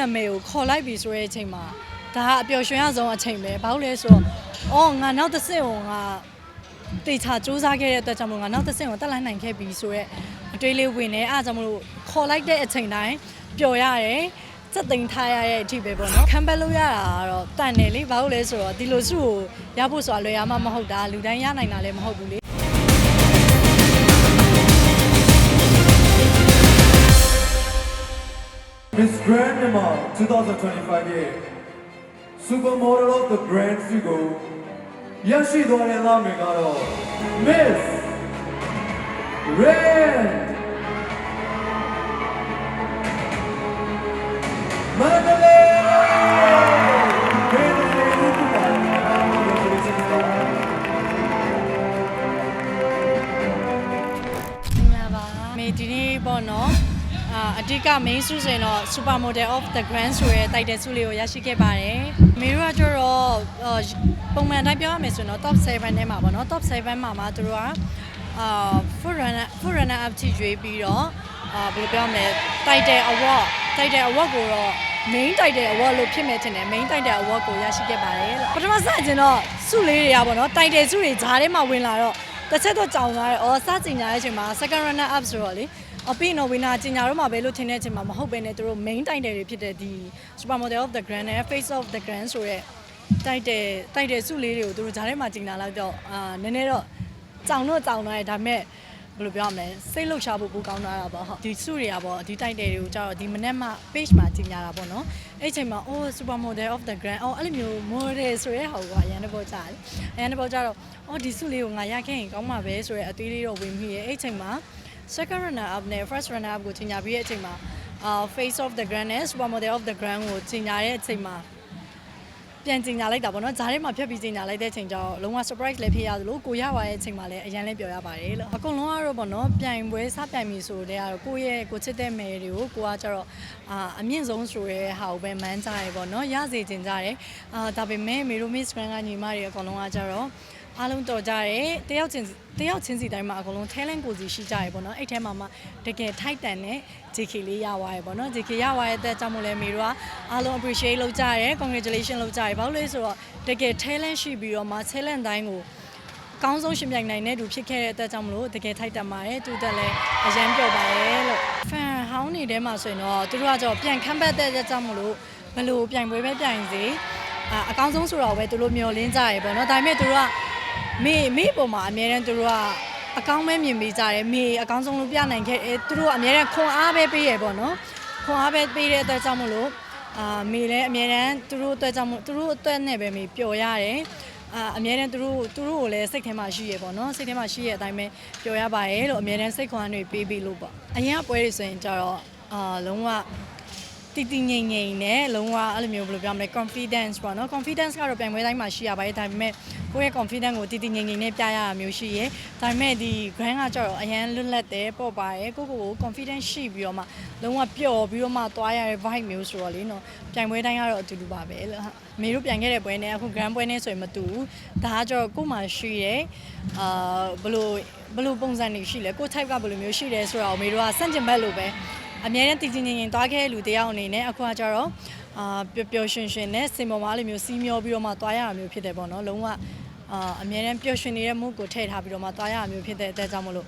နာမည်ကိုခေါ်လိုက်ပြီဆိုတဲ့အချိန်မှာဒါကအပျော်ရွှင်ရဆုံးအချိန်ပဲဘာလို့လဲဆိုတော့အော်ငါနောက်တစ်ဆင့်ကိုငါတေချာစူးစမ်းခဲ့တဲ့အတွက်ကြောင့်မလို့ငါနောက်တစ်ဆင့်ကိုတက်လိုက်နိုင်ခဲ့ပြီဆိုတော့အတွေးလေးဝင်နေအားကြောင့်မလို့ခေါ်လိုက်တဲ့အချိန်တိုင်းပျော်ရတယ်စက်သိမ်းထားရတဲ့အထိပဲပေါ့နော်ခံပတ်လို့ရတာကတော့တန်တယ်လေဘာလို့လဲဆိုတော့ဒီလိုစုကိုရဖို့ဆိုတာလွယ်ရမှာမဟုတ်တာလူတိုင်းရနိုင်တာလည်းမဟုတ်ဘူးလေ Miss Grand Myanmar 2025ရဲ့ Supermodel of the Grand ဆုကိုရရှိသွားတဲ့လာမယ်ကတော့ Miss Rand Mandalay မင်္ဂလာပါမေဒီနေ့ပေါ့နော် အာအဓိက main ဆုဆိုရင်တော့ super model of the grand ဆိုရဲတိုက်တဲ့ဆုလေးကိုရရှိခဲ့ပါတယ်မေတို့ကကျတော့အာပုံမှန်တိုင်းပြောရမယ်ဆိုရင်တော့ top 7ထဲမှာပေါ့နော် top 7မှာမှာသူတို့ကအာ foot runner foot runner up ထိရွေးပြီးတော့အာဘယ်လိုပြောမလဲတိုက်တဲ့ award တိုက်တဲ့ award ကိုတော့ main တိုက်တဲ့ award လို့ဖြစ်မဲ့ထင်တယ် main တိုက်တဲ့ award ကိုရရှိခဲ့ပါတယ်လို့ပထမစကျင်တော့ဆုလေးတွေကပေါ့နော်တိုက်တဲ့ဆုတွေဈားထဲမှာဝင်လာတော့တစ်ချက်တော့ကြောင်သွားတယ်။အော်စကြင်ညာတဲ့အချိန်မှာ second runner up ဆိုတော့လေ အပိနော်ဝင်းနာကျင်ညာတော့မှပဲလို့ထင်တဲ့အချိန်မှာမဟုတ်ဘဲနဲ့သူတို့ main တိုက်တယ်တွေဖြစ်တဲ့ဒီ supermodel of the grand နဲ့ face of the grand ဆိုတဲ့တိုက်တဲ့တိုက်တဲ့ဆုလေးတွေကိုသူတို့ဈားထဲမှာကျင်လာလိုက်တော့အာနည်းနည်းတော့ကြောင်တော့ကြောင်သွားတယ်ဒါပေမဲ့ဘယ်လိုပြောရမလဲစိတ်လှုပ်ရှားဖို့ပိုကောင်းသွားတာပေါ့ဟုတ်ဒီစုတွေကပေါ့ဒီတိုက်တယ်တွေကိုကျတော့ဒီမနေ့မှ page မှာကျင်ညာတာပေါ့နော်အဲ့အချိန်မှာ oh supermodel of the grand အော်အဲ့လိုမျိုး model ဆိုရဲဟောကအရန်တဘောကြတယ်အရန်တဘောကြတော့အော်ဒီစုလေးကိုငါရခဲ့ရင်ကောင်းမှာပဲဆိုရဲအသေးလေးတော့ဝင်မိရဲ့အဲ့အချိန်မှာ second runner up နဲ့ first runner up ကိုကျင်ညာပြီးတဲ့အချိန်မှာအာ face of the grand နဲ့ supermodel of the grand ကိုကျင်ညာတဲ့အချိန်မှာပြန်ကျင်ညာလိုက်တာပေါ့နော်ဂျားထဲမှာဖြတ်ပြီးကျင်ညာလိုက်တဲ့အချိန်ကျတော့လုံးဝ surprise လည်းဖြစ်ရသလိုကိုရပါတဲ့အချိန်မှာလည်းအရင်လည်းပြောရပါတယ်လို့အကုန်လုံးကတော့ပေါ့နော်ပြိုင်ပွဲစပြိုင်ပြီဆိုတဲ့ကတော့ကိုရဲ့ကိုချစ်တဲ့မယ်တွေကိုကိုကကျတော့အာအမြင့်ဆုံးဆိုရဲဟာကိုပဲမန်းကြရပေါ့နော်ရစေကျင်ကြတယ်အာဒါပေမဲ့မေရို miss grand ကညီမတွေအကုန်လုံးကကျတော့ အားလုံးတော်ကြတယ်တယောက်ချင်းတယောက်ချင်းစီတိုင်းမှာအကုန်လုံး talent ကိုစီရှိကြရပေါ့နော်အဲ့ထဲမှာမှတကယ်ထိုက်တန်တဲ့ JK လေးရသွားရပေါ့နော် JK ရသွားတဲ့အတွက်ကြောင့်မို့လဲမေတို့ကအားလုံး appreciate လုပ်ကြရတယ် congratulation လုပ်ကြရတယ်ဘာလို့လဲဆိုတော့တကယ် talent ရှိပြီးတော့မှ talent တိုင်းကိုအကောင်းဆုံးရှင်ပြိုင်နိုင်တဲ့သူဖြစ်ခဲ့တဲ့အတွက်ကြောင့်မလို့တကယ်ထိုက်တန်ပါတယ်သူတက်လည်းအရန်ပြောပါတယ်လို့ fan ဟောင်းနေထဲမှာဆိုရင်တော့သူတို့ကကြောပြန်ခမ်းပတ်တဲ့အတွက်ကြောင့်မလို့ဘယ်လိုပြိုင်ပွဲပဲပြိုင်စေအာအကောင်းဆုံးဆိုတော့ပဲသူတို့မျှော်လင့်ကြရပေါ့နော်ဒါပေမဲ့သူတို့က မေမေပုံမှာအများတန်းသူတို့ကအကောင်းမဲမြင်ပေးကြတယ်မေအကောင်းဆုံးလို့ပြနိုင်ခဲ့အဲသူတို့ကအများတန်းခွန်အားပဲပေးရပေါ့နော်ခွန်အားပဲပေးတဲ့အတွက်ကြောင့်မလို့အာမေလည်းအများတန်းသူတို့အတွက်ကြောင့်မို့သူတို့အတွက်နဲ့ပဲမေပျော်ရတယ်အာအများတန်းသူတို့သူတို့ကိုလည်းစိတ်ထဲမှာရှိရပေါ့နော်စိတ်ထဲမှာရှိရအတိုင်းပဲပျော်ရပါရဲ့လို့အများတန်းစိတ်ခွန်အားတွေပေးပြီးလို့ပေါ့အရင်ကပွဲတွေဆိုရင်ကြတော့အာလုံးဝ တီတီငိမ့်ငိမ့်နဲ့လုံးဝအဲ့လိုမျိုးဘယ်လိုပြောမလဲ confidence ပေါ့နော် confidence ကတော့ပြိုင်ပွဲတိုင်းမှာရှိရပါတယ်ဒါပေမဲ့ကိုယ့်ရဲ့ confidence ကိုတီတီငိမ့်ငိမ့်နဲ့ပြရတာမျိုးရှိရဲဒါပေမဲ့ဒီ grand ကကျတော့အရန်လွတ်လပ်တယ်ပေါ့ပါတယ်ကိုယ့်ကိုယ်ကို confidence ရှိပြီးတော့မှလုံးဝပျော်ပြီးတော့မှသွားရတဲ့ vibe မျိုးဆိုတော့လေနော်ပြိုင်ပွဲတိုင်းကတော့အတူတူပါပဲလို့ဟာမေတို့ပြိုင်ခဲ့တဲ့ပွဲနဲ့အခု grand ပွဲနဲ့ဆိုရင်မတူဘူးဒါကကျတော့ကိုယ်မှရှိရဲအာဘယ်လိုဘယ်လိုပုံစံတွေရှိလဲကိုယ့် type ကဘယ်လိုမျိုးရှိတယ်ဆိုတော့မေတို့ကစန့်ကျင်ဘက်လိုပဲ အများနဲ့တည်တည်ငြိမ်ငြိမ်သွားခဲ့တဲ့လူတယောက်အနေနဲ့အခုကကျတော့အာပျော်ပျော်ရွှင်ရွှင်နဲ့စင်ပေါ်မှာအဲ့လိုမျိုးစီးမျောပြီးတော့မှသွားရတာမျိုးဖြစ်တယ်ပေါ့နော်လုံးဝအာအများနဲ့ပျော်ရွှင်နေတဲ့ mood ကိုထည့်ထားပြီးတော့မှသွားရတာမျိုးဖြစ်တဲ့အတွက်ကြောင့်မလို့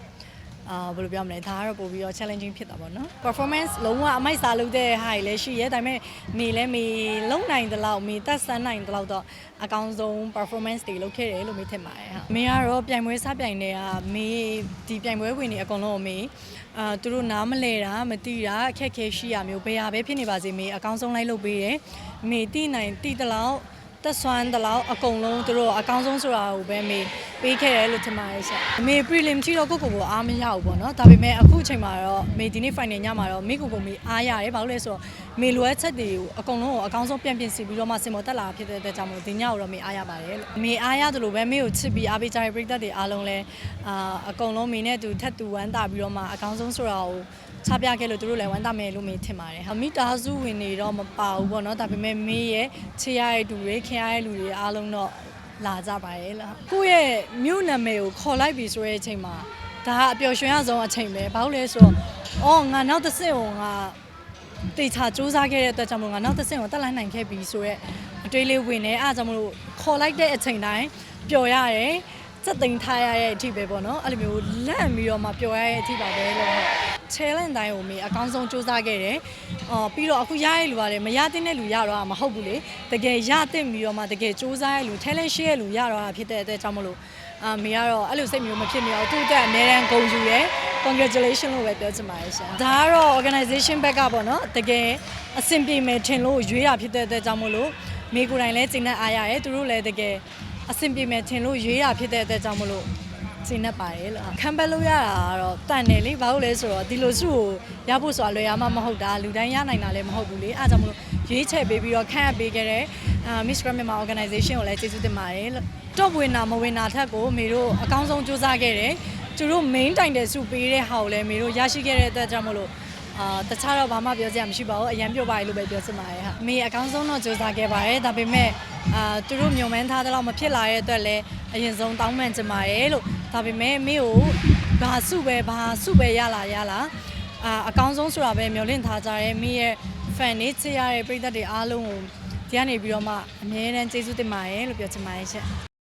အာဘယ်လိုပြောမလဲဒါကတော့ပို့ပြီးတော့ challenging ဖြစ်တာပေါ့နော် performance လုံးဝအမိုက်စားလုပ်တဲ့ဟာတွေလည်းရှိရဲဒါပေမဲ့မေလည်းမေလုံနိုင်တဲ့လောက်မေတက်ဆန်းနိုင်တဲ့လောက်တော့အကောင်းဆုံး performance တွေလုပ်ခဲ့တယ်လို့မေထင်ပါတယ်ဟာမေကတော့ပြိုင်ပွဲစပြိုင်တဲ့ကမေဒီပြိုင်ပွဲဝင်နေအကုန်လုံးကိုမေအာသူတို့နားမလဲတာမတိတာအခက်ခဲရှိရမျိုးဘယ်ဟာပဲဖြစ်နေပါစေမေအကောင်းဆုံးလိုက်လုပ်ပေးတယ်မေတိနိုင်တိတလောက် တက်ဆွမ်းတလောက်အကုန်လုံးသူတို့အကောင်းဆုံးဆိုတာကိုပဲမေပေးခဲ့တယ်လို့ထင်ပါတယ်ဆက်။မေ prelim ချီတော့ကိုကိုကိုအားမရဘူးပေါ့နော်။ဒါပေမဲ့အခုအချိန်မှာတော့မေဒီနေ့ final ညမှာတော့မေကိုကိုမေအားရတယ်။ဘာလို့လဲဆိုတော့မေလိုအပ်ချက်တွေကိုအကုန်လုံးကိုအကောင်းဆုံးပြန်ပြင်ဆင်ပြီးတော့မှစင်ပေါ်တက်လာဖြစ်တဲ့အတွက်ကြောင့်မို့ဒီညကိုတော့မေအားရပါတယ်လို့။မေအားရတယ်လို့ပဲမေကိုချစ်ပြီးအားပေးကြတဲ့ပရိသတ်တွေအားလုံးလည်းအာအကုန်လုံးမေနဲ့တူထက်တူဝမ်းသာပြီးတော့မှအကောင်းဆုံးဆိုတာကို ချပြခဲ့လို့သူတို့လည်းဝမ်းသာမယ်လို့မေထင်ပါတယ်။မိသားစုဝင်တွေတော့မပါဘူးပေါ့နော်။ဒါပေမဲ့မေရဲ့ချေရတဲ့သူတွေခင်ရတဲ့လူတွေအားလုံးတော့လာကြပါရဲ့လား။ကိုယ့်ရဲ့မြို့နာမည်ကိုခေါ်လိုက်ပြီဆိုတဲ့အချိန်မှာဒါကအပျော်ရွှင်ရဆုံးအချိန်ပဲ။ဘာလို့လဲဆိုတော့အော်ငါနောက်တစ်ဆင့်ကိုငါတေချာစူးစမ်းခဲ့တဲ့အတွက်ကြောင့်မလို့ငါနောက်တစ်ဆင့်ကိုတက်လိုက်နိုင်ခဲ့ပြီဆိုတော့အတွေးလေးဝင်နေအားကြောင့်မလို့ခေါ်လိုက်တဲ့အချိန်တိုင်းပျော်ရတယ်စက်သိမ်းထားရတဲ့အထိပဲပေါ့နော်အဲ့လိုမျိုးလန့်ပြီးတော့မှပျော်ရတဲ့အထိပါပဲလို့ဟုတ် challenge တိုင်းကိုမေအကောင်းဆုံးစူးစမ်းခဲ့တယ်အော်ပြီးတော့အခုရရလူပါတယ်မရတဲ့လူရတော့မဟုတ်ဘူးလေတကယ်ရတဲ့ပြီးတော့မှတကယ်စူးစမ်းရလူ talent ရှိရလူရတော့တာဖြစ်တဲ့အတွက်ကြောင့်မလို့အာမေကတော့အဲ့လိုစိတ်မျိုးမဖြစ်နေအောင်သူ့အတွက်အများရန်ဂုဏ်ယူရယ် congratulation လို့ပဲပြောချင်ပါတယ်ရှင်ဒါကတော့ organization ဘက်ကပေါ့နော်တကယ်အဆင်ပြေမယ်ထင်လို့ရွေးတာဖြစ်တဲ့အတွက်ကြောင့်မလို့မေကိုယ်တိုင်လည်းကျင့်တဲ့အားရတယ်သူတို့လည်းတကယ်အဆင်ပြေမယ်ထင်လို့ရွေးတာဖြစ်တဲ့အတွက်ကြောင့်မလို့ ကျင်းနေပါတယ်လို့ခံပတ်လို့ရတာကတော့တန်တယ်လေဘာလို့လဲဆိုတော့ဒီလိုစုကိုရဖို့ဆိုတာလွယ်ရမှာမဟုတ်တာလူတိုင်းရနိုင်တာလည်းမဟုတ်ဘူးလေအားကြောင့်မလို့ရွေးချယ်ပေးပြီးတော့ခန့်အပ်ပေးခဲ့တဲ့အာ Miss Grand Myanmar Organization ကိုလည်းကျေးဇူးတင်ပါတယ်လို့ top winner မ winner ထက်ကိုမေတို့အကောင်းဆုံးစူးစမ်းခဲ့တယ်သူတို့ main တိုင်တဲ့စုပေးတဲ့ဟာကိုလည်းမေတို့ရရှိခဲ့တဲ့အတွက်ကြောင့်မလို့အာတခြားတော့ဘာမှပြောစရာမရှိပါဘူးအရင်ပြောပါရလို့ပဲပြောချင်ပါတယ်ဟာမေအကောင်းဆုံးတော့စူးစမ်းခဲ့ပါတယ်ဒါပေမဲ့အာသူတို့ညုံမှန်းထားတဲ့လောက်မဖြစ်လာတဲ့အတွက်လည်း အရင်ဆုံးတောင်းပန်ချင်ပါတယ်လို့ဒါပေမဲ့မေကိုဘာစုပဲဘာစုပဲရလာရလာအာအကောင်းဆုံးဆိုတာပဲမျှော်လင့်ထားကြတယ်မေရဲ့ fan တွေချစ်ရတဲ့ပရိသတ်တွေအားလုံးကိုဒီကနေပြီးတော့မှအမြဲတမ်းကျေးဇူးတင်ပါတယ်လို့ပြောချင်ပါတယ်ရှင့်